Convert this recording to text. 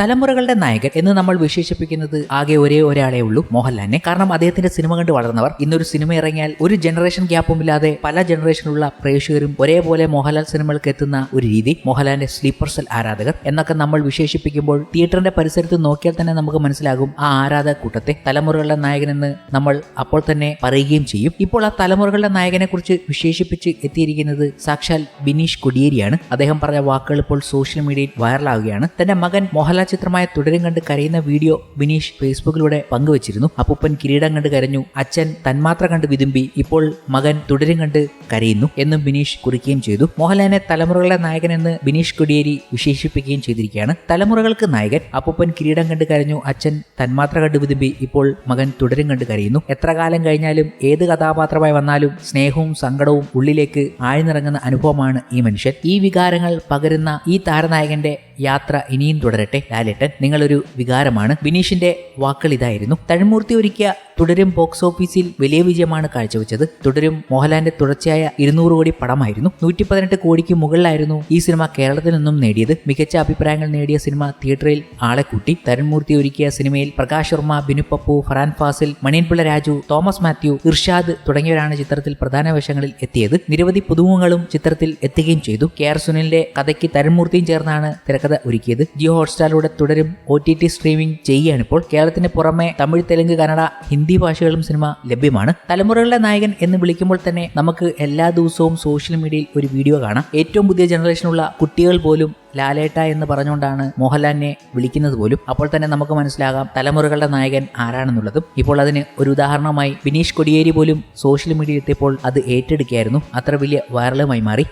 തലമുറകളുടെ നായകൻ എന്ന് നമ്മൾ വിശേഷിപ്പിക്കുന്നത് ആകെ ഒരേ ഒരാളെ ഉള്ളൂ മോഹൻലാലിനെ. കാരണം അദ്ദേഹത്തിന്റെ സിനിമ കണ്ട് വളർന്നവർ ഇന്നൊരു സിനിമ ഇറങ്ങിയാൽ ഒരു ജനറേഷൻ ഗ്യാപ്പും ഇല്ലാതെ പല ജനറേഷനിലുള്ള പ്രേക്ഷകരും ഒരേപോലെ മോഹൻലാൽ സിനിമകൾക്ക് എത്തുന്ന ഒരു രീതി മോഹൻലാലിന്റെ സ്ലീപ്പർ സെൽ ആരാധകർ എന്നൊക്കെ നമ്മൾ വിശേഷിപ്പിക്കുമ്പോൾ തിയേറ്ററിന്റെ പരിസരത്ത് നോക്കിയാൽ തന്നെ നമുക്ക് മനസ്സിലാകും ആ ആരാധക കൂട്ടത്തെ തലമുറകളുടെ നായകനെന്ന് നമ്മൾ അപ്പോൾ തന്നെ പറയുകയും ചെയ്യും. ഇപ്പോൾ ആ തലമുറകളുടെ നായകനെ കുറിച്ച് വിശേഷിപ്പിച്ച് എത്തിയിരിക്കുന്നത് സാക്ഷാൽ ബിനീഷ് കൊടിയേരിയാണ്. അദ്ദേഹം പറഞ്ഞ വാക്കുകൾ ഇപ്പോൾ സോഷ്യൽ മീഡിയയിൽ വൈറലാവുകയാണ് തന്റെ മകൻ മോഹൻലാൽ ചിത്രമായ തുടരും കണ്ട് കരയുന്ന വീഡിയോ ബിനീഷ് ഫേസ്ബുക്കിലൂടെ പങ്കുവച്ചിരുന്നു. അപ്പൂപ്പൻ കിരീടം കണ്ട് കരഞ്ഞു. അച്ഛൻ തന്മാത്ര കണ്ട് വിതുമ്പി ഇപ്പോൾ മകൻ തുടരും കണ്ട് കരയുന്നു എന്നും ബിനീഷ് കുറിക്കുകയും ചെയ്തു. മോഹൻലാലിനെ തലമുറകളുടെ നായകൻ എന്ന് ബിനീഷ് കൊടിയേരി വിശേഷിപ്പിക്കുകയും ചെയ്തിരിക്കുകയാണ്. തലമുറകൾക്ക് നായകൻ. അപ്പൂപ്പൻ കിരീടം കണ്ട് കരഞ്ഞു. അച്ഛൻ തന്മാത്ര കണ്ട് വിതുമ്പി ഇപ്പോൾ മകൻ തുടരും കണ്ട് കരയുന്നു. എത്ര കാലം കഴിഞ്ഞാലും ഏത് കഥാപാത്രമായി വന്നാലും സ്നേഹവും സങ്കടവും ഉള്ളിലേക്ക് ആഴ്ന്നിറങ്ങുന്ന അനുഭവമാണ് ഈ മനുഷ്യൻ. ഈ വികാരങ്ങൾ പകരുന്ന ഈ താരനായകന്റെ യാത്ര ഇനിയും തുടരട്ടെ ലാലേട്ടൻ. നിങ്ങളൊരു വികാരമാണ്. ബിനീഷിന്റെ വാക്കുകൾ ഇതായിരുന്നു തഴമൂർത്തി ഒരുക്കിയ തുടരും ബോക്സ് ഓഫീസിൽ വലിയ വിജയമാണ് കാഴ്ചവെച്ചത്. തുടരും മോഹൻലാലിന്റെ തുടർച്ചയായ ഇരുന്നൂറ് കോടി പടമായിരുന്നു. നൂറ്റി പതിനെട്ട് കോടിക്ക് മുകളിലായിരുന്നു ഈ സിനിമ കേരളത്തിൽ നിന്നും നേടിയത്. മികച്ച അഭിപ്രായങ്ങൾ നേടിയ സിനിമ തിയേറ്ററിൽ ആളെ കൂട്ടി. തരുൺമൂർത്തി ഒരുക്കിയ സിനിമയിൽ പ്രകാശ് വർമ്മ ബിനു പപ്പു ഫറാൻ ഫാസിൽ മണിയൻപിള്ള രാജു തോമസ് മാത്യു ഇർഷാദ് തുടങ്ങിയവരാണ് ചിത്രത്തിൽ പ്രധാന വേഷങ്ങളിൽ എത്തിയത്. നിരവധി പുതുമുഖങ്ങളും ചിത്രത്തിൽ എത്തുകയും ചെയ്തു. കെ ആർ സുനിലിന്റെ കഥയ്ക്ക് തരുൺമൂർത്തിയും ചേർന്നാണ് തിരക്കഥ ഒരുക്കിയത്. Jio ഹോട്ട്സ്റ്റാറിലൂടെ Thudarum O T T streaming ചെയ്യുകയാണിപ്പോൾ കേരളത്തിന് പുറമെ തമിഴ് തെലുങ്ക് കന്നഡ ഹിന്ദി ഭാഷകളും സിനിമ ലഭ്യമാണ്. തലമുറകളുടെ നായകൻ എന്ന് വിളിക്കുമ്പോൾ തന്നെ നമുക്ക് എല്ലാ ദിവസവും സോഷ്യൽ മീഡിയയിൽ ഒരു വീഡിയോ കാണാം. ഏറ്റവും പുതിയ ജനറേഷനുള്ള കുട്ടികൾ പോലും ലാലേട്ട എന്ന് പറഞ്ഞുകൊണ്ടാണ് മോഹൻലാലിനെ വിളിക്കുന്നത് പോലും. അപ്പോൾ തന്നെ നമുക്ക് മനസ്സിലാകാം തലമുറകളുടെ നായകൻ ആരാണെന്നുള്ളതും. ഇപ്പോൾ അതിന് ഒരു ഉദാഹരണമായി ബിനീഷ് കൊടിയേരി പോലും സോഷ്യൽ മീഡിയയിൽ എത്തിയപ്പോൾ അത് ഏറ്റെടുക്കുകയായിരുന്നു. അത്ര വലിയ വൈറലുമായി മാറി.